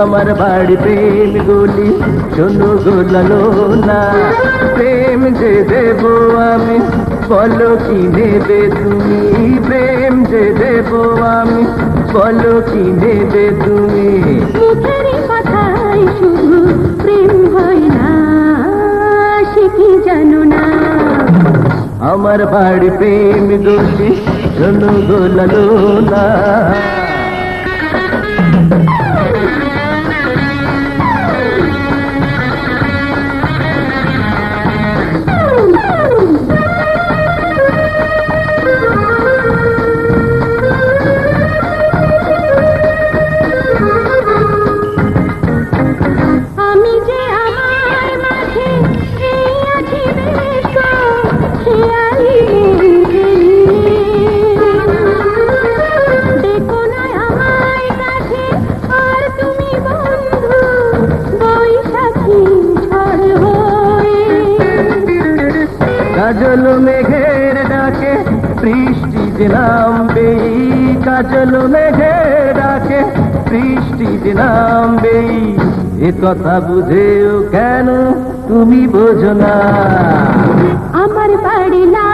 আমার বাড়ি প্রেম গলি শোনো গোলালো না প্রেম যে দেব আমি বলো কি নেবে তুমি? প্রেম যে দেব আমি বলো কি নেবে তুমি? শুধু প্রেম হয় না সে কি জানো না? আমার বাড়ি প্রেম গলি শোনো গোলালো না কাজল মেঘের ডাকে, বৃষ্টি যে নামবে কাজল মেঘের ডাকে, বৃষ্টি যে নামবে এ কথা বুঝেও কেন তুমি বোঝো না। పాడినా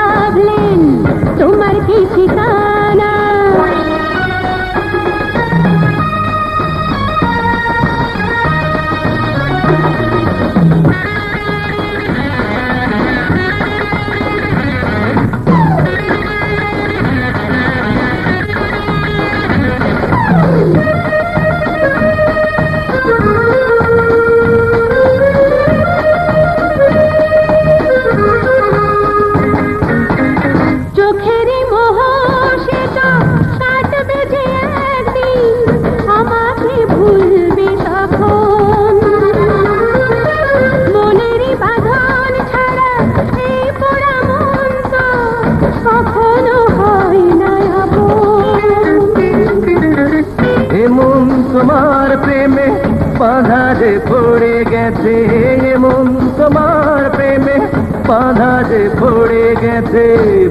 গেছে এমন তোমার প্রেমে বাধা যে পড়ে গেছে।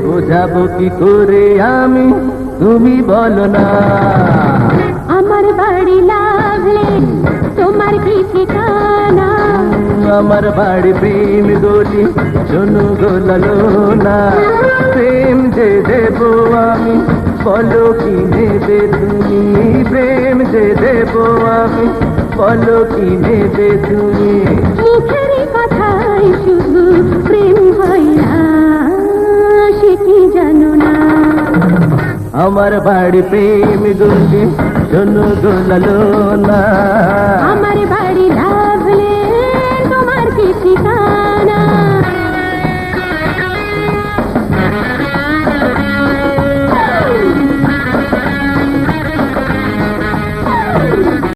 বোঝাবো কি করে আমি? তুমি বলো না। আমার বাড়ি লাগলেন তোমার কি ঠিকানা? আমার বাড়ি প্রেম গলি শোনো গোলালো না প্রেম যে দেব আমি বলো কি নেবে তুমি প্রেম যে দেব আমি বলো কি নেবে তুমি। মুখের কথাই শুধু প্রেম হয় না সে কি জানো না? আমার বাড়ি প্রেম গলি শোনো গোলালো না